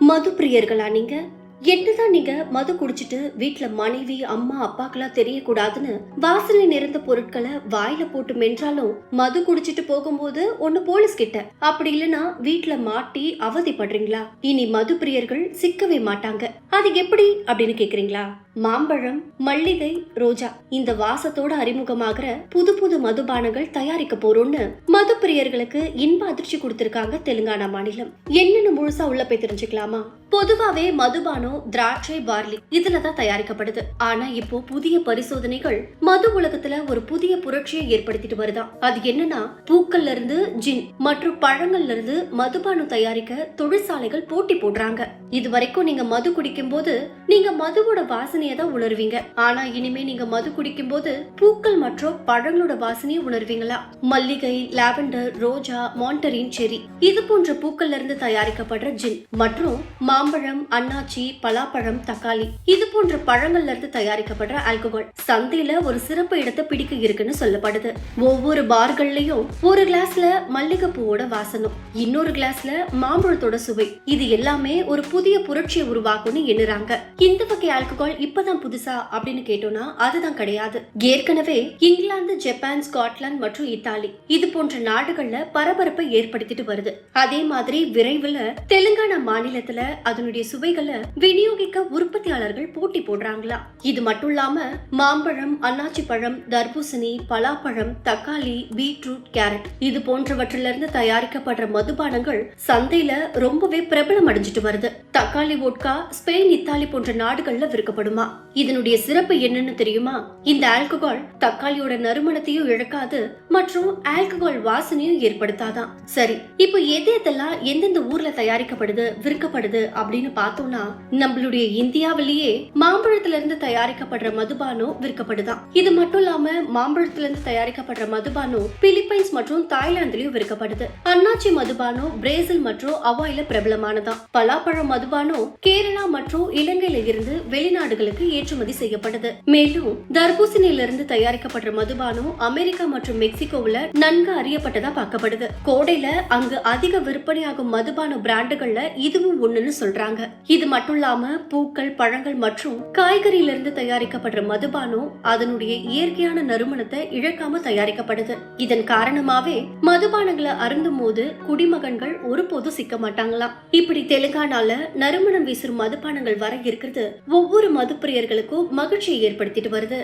மது பிரியர்களா நீங்கள் என்னதான் நீங்க மது குடிச்சிட்டு வீட்டுல மனைவி அம்மா அப்பாக்கெல்லாம் தெரியக்கூடாதுன்னு வாசனை நிறைந்த பொருட்களை வாயில போட்டு மென்றாலும் மது குடிச்சிட்டு போகும்போது ஒன்னு போலீஸ் கிட்ட. அப்படி இல்லனா வீட்டுல மாட்டி அவதிப்படுறீங்களா? இனி மது பிரியர்கள் சிக்கவே மாட்டாங்க. அது எப்படி அப்படின்னு கேக்குறீங்களா? மாம்பழம் மல்லிகை ரோஜா இந்த வாசத்தோட அறிமுகமாகிற புது புது மதுபானங்கள் தயாரிக்க போறோம்னு மது பிரியர்களுக்கு இன்ப அதிர்ச்சி கொடுத்திருக்காங்க தெலுங்கானா மாநிலம். என்னன்னு முழுசா உள்ள போய் தெரிஞ்சுக்கலாமா? பொதுவாவே மதுபானம் திராட்சை பார்லி இதுல தான் தயாரிக்கப்படுது. ஆனா இப்போ புதிய பரிசோதனைகள் மது உலகத்துல ஒரு புதிய புரட்சியை ஏற்படுத்திட்டு வருதா? அது என்னன்னா பூக்கள்ல இருந்து ஜின் மற்றும் பழங்கள்ல இருந்து மதுபானம் தயாரிக்க தொழிற்சாலைகள் போட்டி போடுறாங்க. இது வரைக்கும் நீங்க மது குடிக்கும் போது நீங்க மதுவோட வாசனையை தான் உணர்வீங்க. ஆனா இனிமே நீங்க மது குடிக்கும் போது பூக்கள் மற்றும் பழங்களோட வாசனையை உணர்வீங்களா? மல்லிகை லாவெண்டர் ரோஜா மாண்டரின் செரி இது போன்ற பூக்கள்ல இருந்து தயாரிக்கப்படுற ஜின் மற்றும் மாம்பழம் அன்னாச்சி பலாப்பழம் தக்காளி இது போன்ற பழங்கள்ல இருந்து தயாரிக்கப்படுற ஆல்கஹால். சந்தையில ஒரு சிறப்பு இடத்தை பிடிக்க இருக்குன்னு சொல்லப்படுது. ஒவ்வொரு பார்கள்லயும் ஒரு கிளாஸ்ல மல்லிகைப்பூவோட வாசனம் இன்னொரு கிளாஸ்ல மாம்பழத்தோட சுவை. இது எல்லாமே ஒரு புதிய புரட்சியை உருவாக்கும்னு எண்ணுறாங்க. இந்த வகை ஆல்கஹால் இப்பதான் புதுசா அப்படின்னு கேட்டோம்னா அதுதான் கிடையாது. ஏற்கனவே இங்கிலாந்து ஜப்பான் ஸ்காட்லாந்து மற்றும் இத்தாலி இது போன்ற நாடுகள்ல பரபரப்பை ஏற்படுத்திட்டு வருது. அதே மாதிரி விரைவில் தெலுங்கானா மாநிலத்துல அதனுடைய சுவைகளை விநியோகிக்க உற்பத்தியாளர்கள் போட்டி போடுறாங்களா? இது மட்டும் இல்லாம மாம்பழம் அன்னாச்சி பழம் தர்பூசணி பலாப்பழம் தக்காளி பீட்ரூட் கேரட் இது போன்றவற்றிலிருந்து தயாரிக்கப்படுற மதுபானங்கள் சந்தையில ரொம்பவே பிரபலம் அடைஞ்சிட்டு வருது. தக்காளி வோட்கா ஸ்பெயின் இத்தாலி போன்ற நாடுகள்ல விற்கப்படுமா? இதனுடைய சிறப்பு என்னன்னு தெரியுமா? இந்த ஆல்கஹால் தக்காளியோட நறுமணத்தையும் இழக்காது மற்றும் ஆல்கஹால் வாசனையும் ஏற்படுத்தாதான். சரி இப்போ எது எதெல்லாம் எந்தெந்த ஊர்ல தயாரிக்கப்படுது விற்கப்படுது அப்படின்னு பார்த்தோம்னா நம்மளுடைய இந்தியாவிலேயே மாம்பழத்துல இருந்து தயாரிக்கப்படுற மதுபானம் விற்கப்படுதான் இது மட்டும் இல்லாம மாம்பழத்துல இருந்து தயாரிக்கப்படுற மதுபானோ பிலிப்பைன்ஸ் மற்றும் தாய்லாந்துலயும் விற்கப்படுது. அன்னாச்சி மதுபானம் பிரேசில் மற்றும் அவாயில பிரபலமானதான் பலாப்பழம் மதுபானம் கேரளா மற்றும் இலங்கையில இருந்து வெளிநாடுகளுக்கு ஏற்றுமதி செய்யப்படுது. மேலும் தர்பூசணியில இருந்து தயாரிக்கப்படுற மதுபானம் அமெரிக்கா மற்றும் மெக்சிகோவுல நன்கு அறியப்பட்டதா பார்க்கப்படுது. கோடையில அங்கு அதிக விற்பனையாகும் மதுபான பிராண்டுகள்ல இதுவும் ஒண்ணுன்னு சொல்றாங்க. இது மட்டும் இல்லாம பூக்கள் பழங்கள் மற்றும் காய்கறியிலிருந்து தயாரிக்கப்படுற மதுபானம் அதனுடைய இயற்கையான நறுமணத்தை இழக்காம தயாரிக்கப்படுது. இதன் காரணமாவே மதுபானங்களை அருந்தும் போது குடிமகன்கள் ஒருபோதும் சிக்க மாட்டாங்களாம் இப்படி தெலுங்கானால நறுமணம் வீசும் மதுபானங்கள் வர இருக்கிறது. ஒவ்வொரு மதுப்பிரியர்களுக்கும் மகிழ்ச்சியை ஏற்படுத்திட்டு வருது.